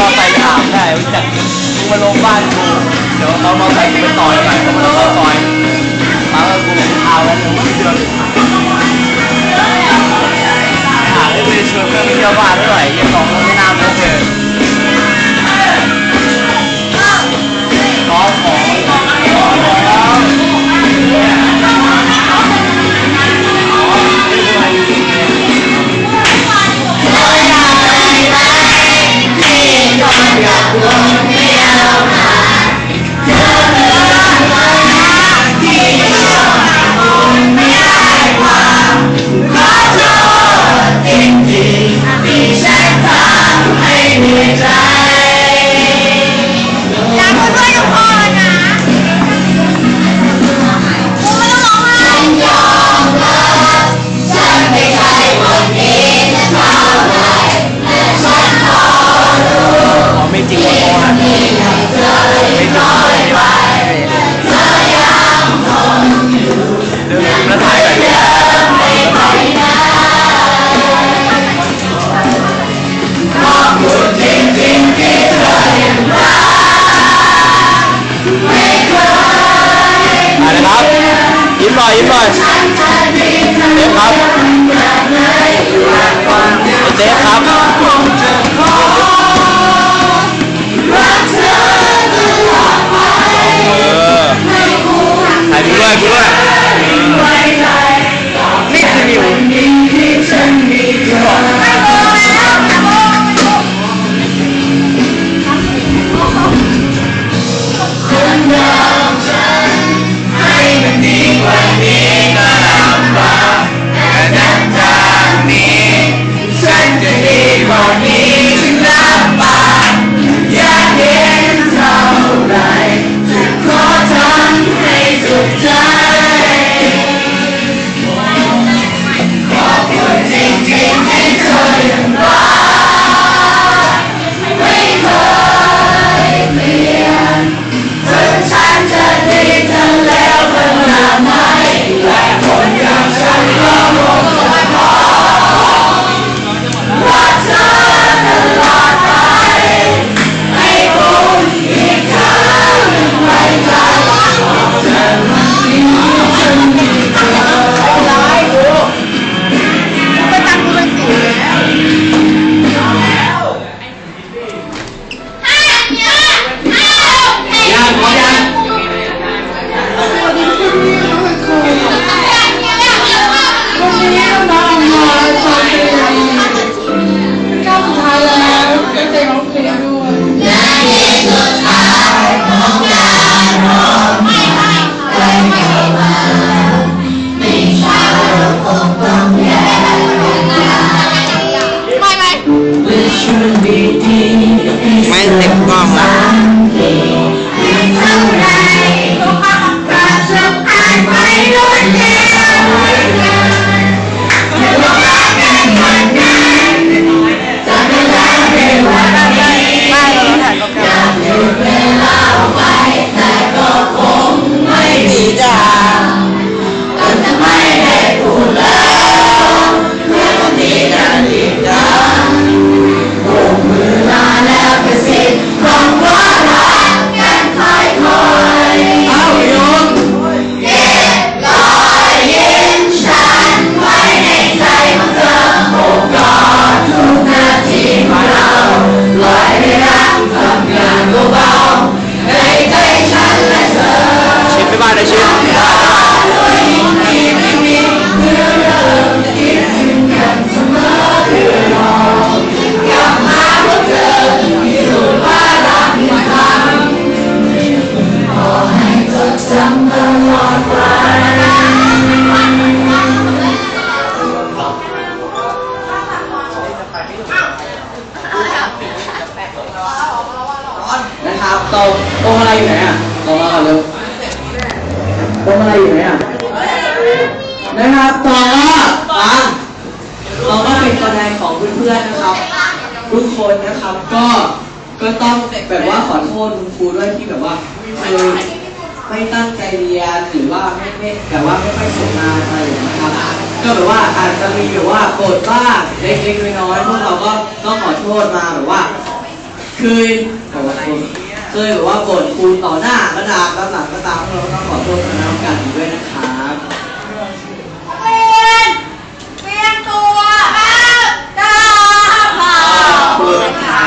มอไซค์ไปอาบได้รู้จักกูมาลงบ้านกูเดี๋ยวเอามอไซค์กูไปต่อยหน่อยเขามาเข้าซอยมาแล้วกูเอาแล้วหนึ่งเดือนหาได้ไปชวนเพื่อนไปเที่ยวบ้านด้วยยังสองคนไม่น่าไม่เลย ยิ้ นะครับตรงตรงอะไรอยู่ไหนอะตรงมาก่อนเร็วตรงอะไรอยู่ไหนอะ นะครับต่องก็ฟังเราก็เป็นตัวแทนของเพื่อนๆนะครับ ทุกคนนะครับก็ก็ต้องแบบว่าขอโทษคุณครูด้วยที่แบบว่าคือ ไม่ตั้งใจเรียนหรือว่าไม่ไม่แบบว่าไม่ค่อยส่งานอะไรอย่างเงี้ยนะครับก็แบบว่าอาจจะมีแบบว่าโกรธบ้างเล็กๆน้อยๆพวกเราก็ต้องขอโทษมาแบบว่าเคยบอกว่าเคยแบบว่าบ่นครูต่อหน้าก็ด่าแล้วหลังก็ตามเราก็ต้องขอโทษคณะกรรมการด้วยนะครับ เปลี่ยนเปลี่ยนตัวครับจ้าขอบคุณค่ะ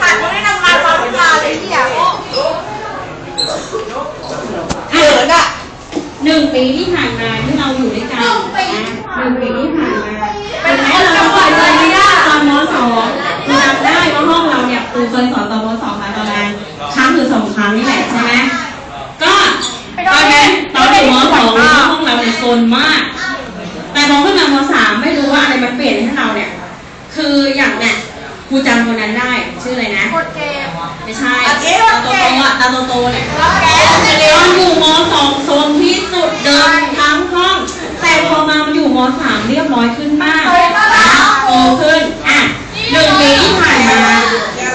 ผ่านคนที่ทำงานมาทุกงานเลยที่อยากเขินอะ หนึ่งปีที่ผ่านมาที่เราอยู่ด้วยกัน หนึ่งปี นะหนึ่งปีที่ผ่านมา เป็น แม้ คน เรา จะ จะ ปล่อยใจไม่ได้ ตอนมสองจำได้ว่าห้องเราเนี่ยครูเคยสอนตอนมสองมาประมาณครั้งหรือสองครั้งนี่แหละใช่ไหมก็ตอนนั้นตอนอยู่มสองเนี่ยห้องเราเนี่ยโซนมาก แต่พอขึ้นมามสามไม่รู้ว่าอะไรมันเปลี่ยนให้เราเนี่ย คืออย่างเนี่ยครูจำคนนั้นได้ชื่ออะไรนะ กดเกม ไม่ใช่ โอเค ตา โอ โต เค ๆอะตา โตๆเนี่ยแกจะตเรียอนอยู่มสองโซนที่สุดเดินทั้งห้อง แต่พอมาอยู่มสามเรียบร้อยขึ้นมากโตขึ้น อะหนึ่งปีที่ผ่านมา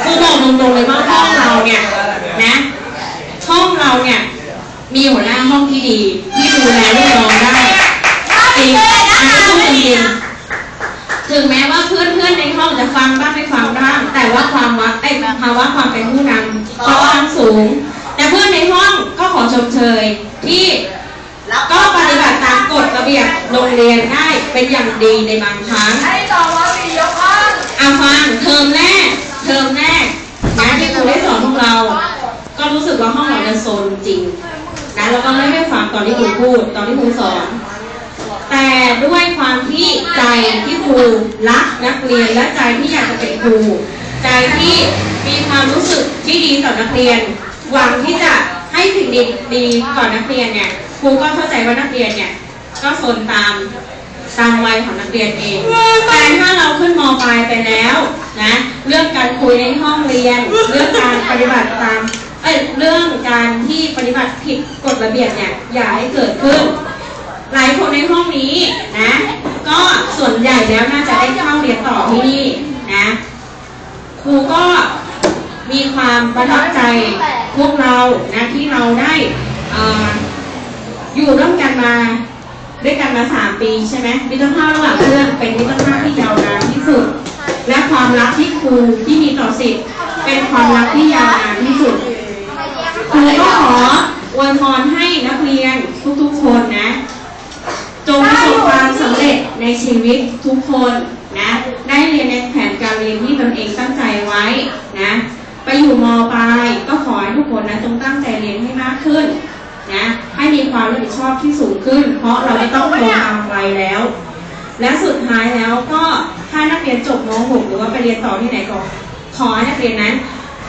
ครูบอกตรงๆเลยว่าห้องเราเนี่ยนะห้องเราเนี่ยมีหัวหน้าห้องที่ดีที่ดูแลลูกน้องได้จริงอันนี้พูดจริงถึงแม้ว่าเพื่อนๆในห้องจะฟังบ้างไม่ฟังบ้างแต่ว่าความวัดไอ้ภาวะความเป็นผู้นำค่อนข้า ง แต่เพื่อนในห้องก็ขอชมเชยที่ก็ปฏิบัติตามกฎระเบียบโรงเรียนได้เป็นอย่างดีในบางครั้งให้จองว่ามียกห้องอาฟังเทอมแรกเทอมแรกนะที่ครูได้สอนพวกเรา ก็รู้สึกว่าห้องเราเนี่ยโซนจริงนะแล้วก็ไม่ให้ฟังตอนที่ครูพูดตอนที่ครูสอน แต่ด้วยความที่ใจที่ครูรักนักเรียนและใจที่อยากจะเป็นครู ใจที่มีความรู้สึกที่ดีต่อนักเรียน หวังที่จะให้สิ่งดีดีต่อนนักเรียนเนี่ยครูก็เข้าใจว่านักเรียนเนี่ยก็โซนตามตามวัยของนักเรียนเอง แต่ถ้าเราขึ้นมปลายไปแล้วนะเรื่องการคุยในห้องเรียน เรื่องการปฏิบัติตามเอ้ยเรื่องการที่ปฏิบัติผิดกฎระเบียบเนี่ยอย่าให้เกิดขึ้น หลายคนในห้องนี้นะก็ส่วนใหญ่แล้วน่าจะได้เข้าเรียนต่อที่นี่นะครูก็มีความประทับใจ พวกเรานะที่เราได้ออยู่ร่วมกันมาด้วยกันมาสามปีใช่ไหมมิตรภาพระหว่างเพื่อนเป็นมิตรภาพที่ยาวนานที่สุด และความรักที่ครูที่มีต่อสิทธิ์เป็นความรักที่ยาวนานที่สุดครูก็ขออวยพรให้นักเรียนทุกๆคนนะ จงประสบความสำเร็จในชีวิตทุกคนนะได้เรียนในแผนการเรียนที่ตนเองตั้งใจไว้นะไปอยู่มปลาย คนนะจงตั้งใจเรียนให้มากขึ้นนะให้มีความรับผิดชอบที่สูงขึ้น เพราะเราไม่ต้องโตตามวัยแล้ว และสุดท้ายแล้วก็ถ้านักเรียนจบม .6 หรือว่าไปเรียนต่อที่ไหนก็ขอให้นักเรียนนั้น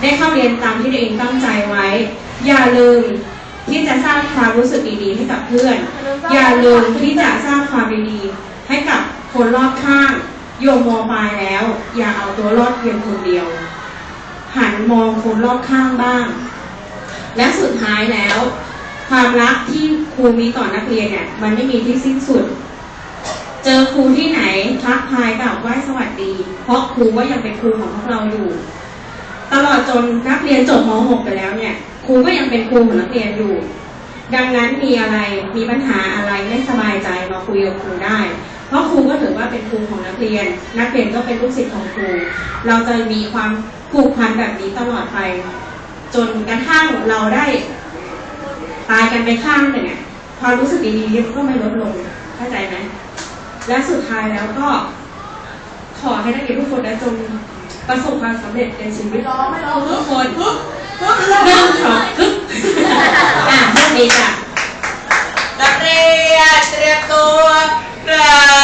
ได้เข้าเรียนตามที่ตัวเองตั้งใจไว้ อย่าลืมที่จะสร้างความรู้สึกดีๆให้กับเพื่อน อย่าลืมที่จะสร้างความดีๆให้กับคนรอบข้างโยมมอปลายแล้ว อย่าเอาตัวรอดเพียงคนเดียว หันมองคนรอบข้างบ้าง และสุดท้ายแล้ว ความรักที่ครูมีต่อนักเรียนเนี่ยมันไม่มีที่สิ้นสุด เจอครูที่ไหนทักทายกล่าวไหว้สวัสดี เพราะครูก็ยังเป็นครูของพวกเราอยู่ ตลอดจนนักเรียนจบม .6 ไปแล้วเนี่ยครูก็ยังเป็นครูของนักเรียนอยู่ ดังนั้นมีอะไรมีปัญหาอะไรไม่สบายใจมาคุยกับครูได้ เพราะครูก็ถือว่าเป็นครูของนักเรียน นักเรียนก็เป็นลูกศิษย์ของครู เราจะมีความผูกพันแบบนี้ตลอดไป จนกระทั่งเราได้ตายกันไปข้างหนึ่งความรู้สึกดีๆก็ไม่ลดลงเข้าใจไหมและสุดท้ายแล้วก็ ขอให้นักเรียนทุกคนนะจงประสบความสำเร็จในชีวิตร้อไม่ร้องทุกคนทุกทุกเรื่องของทุกอะเรื่องนี้จ้ะนักเรียนเตรียมตัวกรา